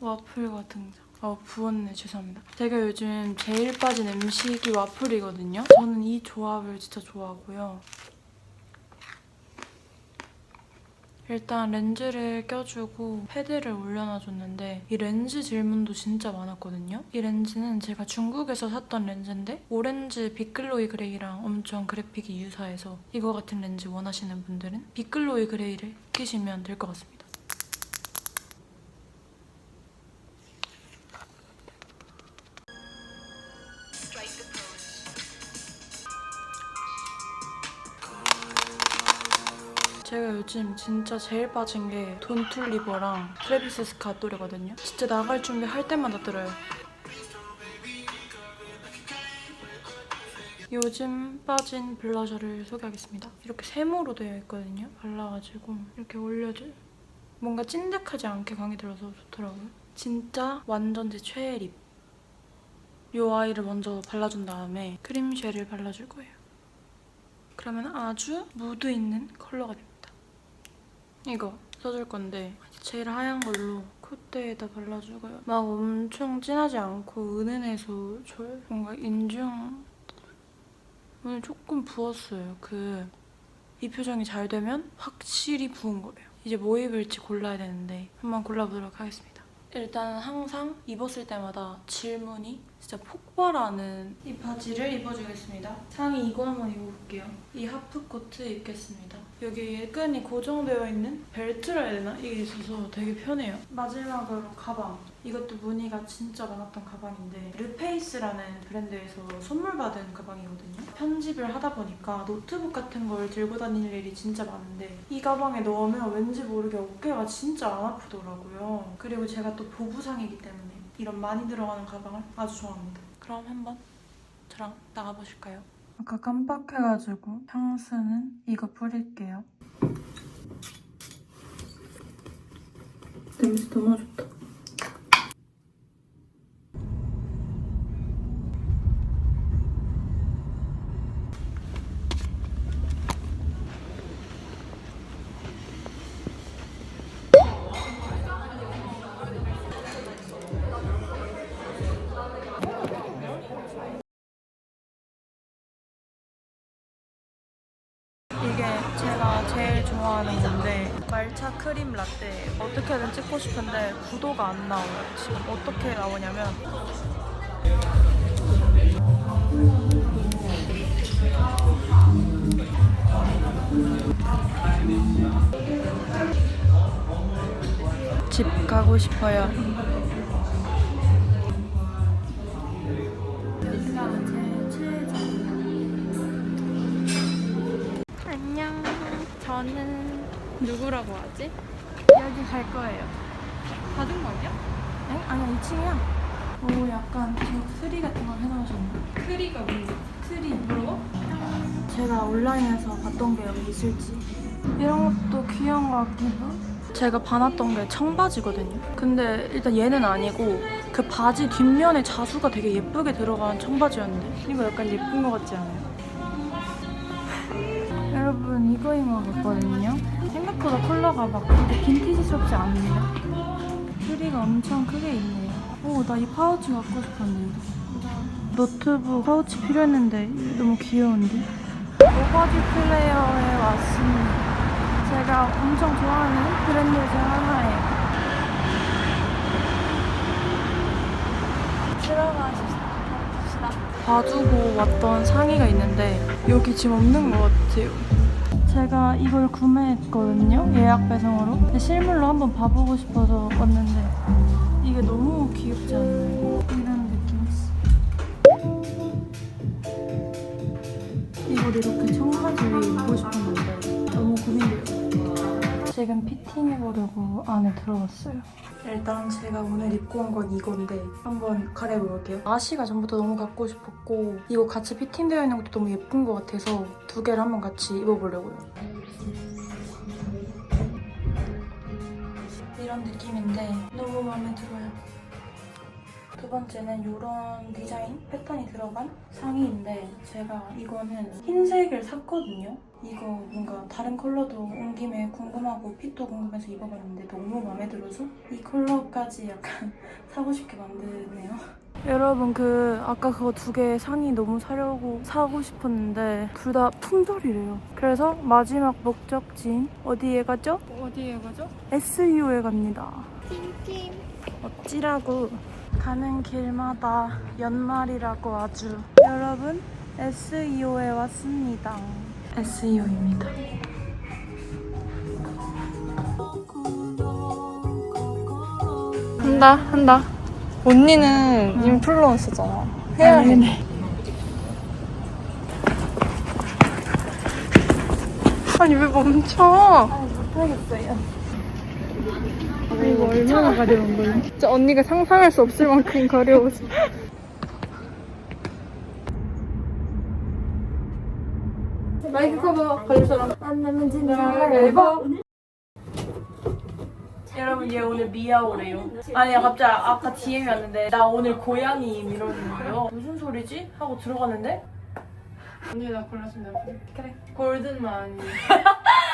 와플과 등장. 어, 부었네. 죄송합니다. 제가 요즘 제일 빠진 음식이 와플이거든요. 저는 이 조합을 진짜 좋아하고요. 일단 렌즈를 껴주고 패드를 올려놔줬는데 이 렌즈 질문도 진짜 많았거든요. 이 렌즈는 제가 중국에서 샀던 렌즈인데 오렌지 빅글로이 그레이랑 엄청 그래픽이 유사해서 이거 같은 렌즈 원하시는 분들은 빅글로이 그레이를 끼시면 될 것 같습니다. 제가 요즘 진짜 제일 빠진 게 돈툴리버랑 트래비스 스캇 노래거든요. 진짜 나갈 준비 할 때마다 들어요. 요즘 빠진 블러셔를 소개하겠습니다. 이렇게 세모로 되어 있거든요. 발라가지고 이렇게 올려줘. 뭔가 찐득하지 않게 광이 들어서 좋더라고요. 진짜 완전 제 최애 립. 이 아이를 먼저 발라준 다음에 크림 쉐를 발라줄 거예요. 그러면 아주 무드 있는 컬러가 됩니다. 이거 써줄 건데 제일 하얀 걸로 콧대에다 발라주고요. 막 엄청 진하지 않고 은은해서 좋아요. 뭔가 인중 오늘 조금 부었어요. 그 이 표정이 잘 되면 확실히 부은 거래요. 이제 뭐 입을지 골라야 되는데 한번 골라보도록 하겠습니다. 일단 항상 입었을 때마다 질문이 진짜 폭발하는 이 바지를 입어주겠습니다. 상의 이거 한번 입어볼게요. 이 하프 코트 입겠습니다. 여기 끈이 고정되어 있는 벨트라 해야 되나? 이게 있어서 되게 편해요. 마지막으로 가방. 이것도 무늬가 진짜 많았던 가방인데 르페이스라는 브랜드에서 선물 받은 가방이거든요. 편집을 하다 보니까 노트북 같은 걸 들고 다닐 일이 진짜 많은데 이 가방에 넣으면 왠지 모르게 어깨가 진짜 안 아프더라고요. 그리고 제가 또 보부상이기 때문에 이런 많이 들어가는 가방을 아주 좋아합니다. 그럼 한번 저랑 나가보실까요? 아까 깜빡해가지고 향수는 이거 뿌릴게요. 냄새 너무 좋다. 제일 좋아하는 건데 말차 크림 라떼 어떻게든 찍고 싶은데 구도가 안 나와요. 지금 어떻게 나오냐면 집 가고 싶어요 누구라고 하지? 여기 갈 거예요. 받은 거 아니야? 에? 아니야, 2층이야. 오, 약간 저 트리 같은 걸 해놓으셨네. 크리가 뭔데? 트리. 뭐라고? 제가 온라인에서 봤던 게 여기 있을지. 이런 것도 귀여운 것 같기도. 제가 반았던 게 청바지거든요. 근데 일단 얘는 아니고 그 바지 뒷면에 자수가 되게 예쁘게 들어간 청바지였는데 이거 약간 예쁜 것 같지 않아요? 여러분 이거인 것 같거든요. 생각보다 컬러가 막 빈티지스럽지 않네요. 트리가 엄청 크게 있네요. 오, 나 이 파우치 갖고 싶었는데. 노트북 파우치 필요했는데 너무 귀여운데. 오버지 플레이어에 왔습니다. 제가 엄청 좋아하는 브랜드 중 하나예요. 들어가십시다. 봐주고 왔던 상의가 있는데 여기 지금 없는 것 같아요. 제가 이걸 구매했거든요. 예약 배송으로. 실물로 한번 봐보고 싶어서 왔는데 이게 너무 귀엽지 않나요? 이런 느낌 있어. 이걸 이렇게 청바지 위에 지금 피팅 해보려고 안에 들어갔어요. 일단 제가 오늘 입고 온 건 이건데 한번 갈아입어볼게요. 아시가 전부터 너무 갖고 싶었고 이거 같이 피팅되어 있는 것도 너무 예쁜 것 같아서 두 개를 한번 같이 입어보려고요. 이런 느낌인데 너무 마음에 들어요. 두 번째는 이런 디자인 패턴이 들어간 상의인데 제가 이거는 흰색을 샀거든요. 이거 뭔가 다른 컬러도 온 김에 궁금하고 핏도 궁금해서 입어봤는데 너무 마음에 들어서 이 컬러까지 약간 사고 싶게 만드네요. 여러분 그 아까 그거 두 개 상의 너무 사려고 사고 싶었는데 둘 다 품절이래요. 그래서 마지막 목적지인 어디에 가죠? 어디에 가죠? SU에 갑니다. 어찌라고 가는 길마다 연말이라고 아주. 여러분 SEO에 왔습니다. SEO입니다. 한다 한다. 언니는 인플루언서잖아. 해야 해. 아니 왜 멈춰? 못하겠어요. 이거 얼마나 가려운 거야 진짜 언니가 상상할 수 없을 만큼 가려워서 마이크 커버 안 내면 진짜 앨범. 여러분 얘 오늘 미아 오래요. 아니 갑자기 아까 DM이 왔는데 나 오늘 고양이 이러는 거예요. 무슨 소리지? 하고 들어갔는데 언니 나 골랐으면 나 그래 골든만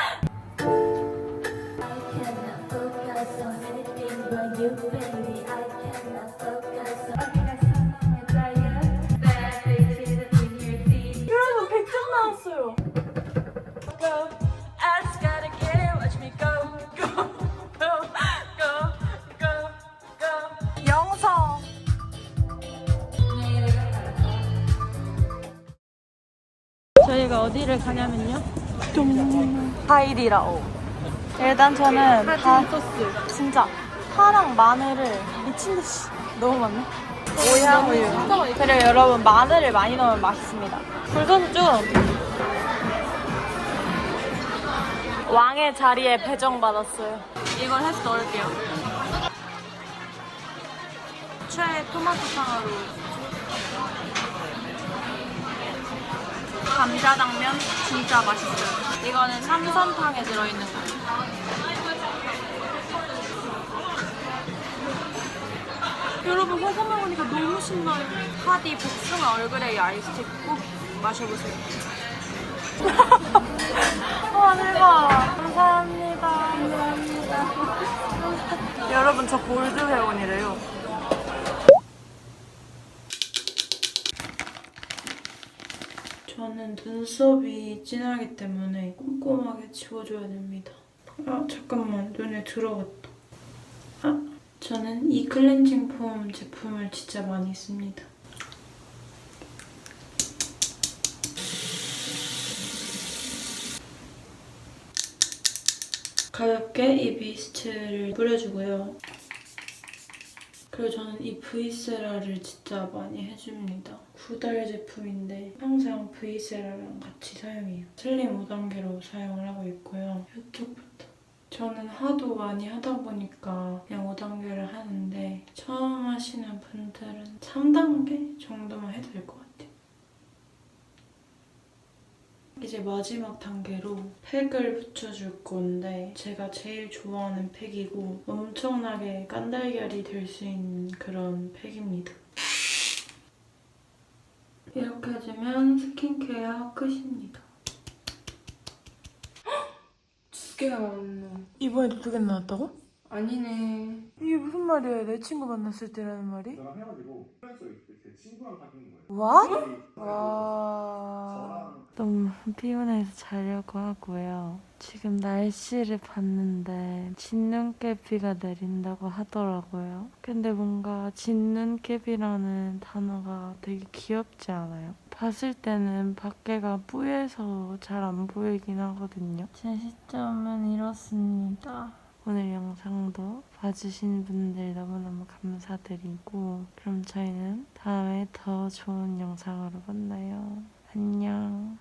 anything but you, baby. I cannot focus on 여러분 100점 나왔어요. Go, I just gotta get it. Watch me go, go, go, go, go, go. 영성. 저희가 어디를 가냐면요. 하이디라오. 일단 저는 다 진짜 파랑 마늘을 미친 듯이 너무 많네. 오향 우유. 그리고 여러분 마늘을 많이 넣으면 맛있습니다. 불소주 왕의 자리에 배정받았어요. 이걸 해서 넣을게요. 최애 토마토 탕으로 감자당면 진짜 맛있어요. 이거는 삼선탕에 들어있는 거예요. 여러분 호거 먹으니까 너무 신나요. 하디 복숭아 얼그레이 아이스티 꼭 마셔보세요. 와 대박. 감사합니다. 감사합니다. 여러분 저 골드 회원이래요. 저는 눈썹이 진하기 때문에 꼼꼼하게 지워줘야 됩니다. 아 잠깐만 눈에 들어갔다. 아 저는 이 클렌징 폼 제품을 진짜 많이 씁니다. 가볍게 이 미스트를 뿌려주고요. 그리고 저는 이 브이세라를 진짜 많이 해줍니다. 구달 제품인데 항상 브이세라랑 같이 사용해요. 슬림 5단계로 사용을 하고 있고요. 이쪽부터. 저는 하도 많이 하다 보니까 그냥 5단계를 하는데 처음 하시는 분들은 3단계 정도만 해도 될 것 같아요. 이제 마지막 단계로 팩을 붙여줄 건데 제가 제일 좋아하는 팩이고 엄청나게 깐달걀이 될 수 있는 그런 팩입니다. 이렇게 해주면 스킨케어 끝입니다. 두 개나 나왔노 이번에도 두 개 나왔다고? 아니네 이게 무슨 말이야? 내 친구 만났을 때라는 말이? 저랑 프랜서 제 친구랑 사귀는 거예요. 와? 저희 와. 너무 피곤해서 자려고 하고요. 지금 날씨를 봤는데 진눈깨비가 내린다고 하더라고요. 근데 뭔가 진눈깨비라는 단어가 되게 귀엽지 않아요? 봤을 때는 밖에가 뿌예서 잘 안 보이긴 하거든요. 제 시점은 이렇습니다. 오늘 영상도 봐주신 분들 너무너무 감사드리고 그럼 저희는 다음에 더 좋은 영상으로 만나요. 안녕.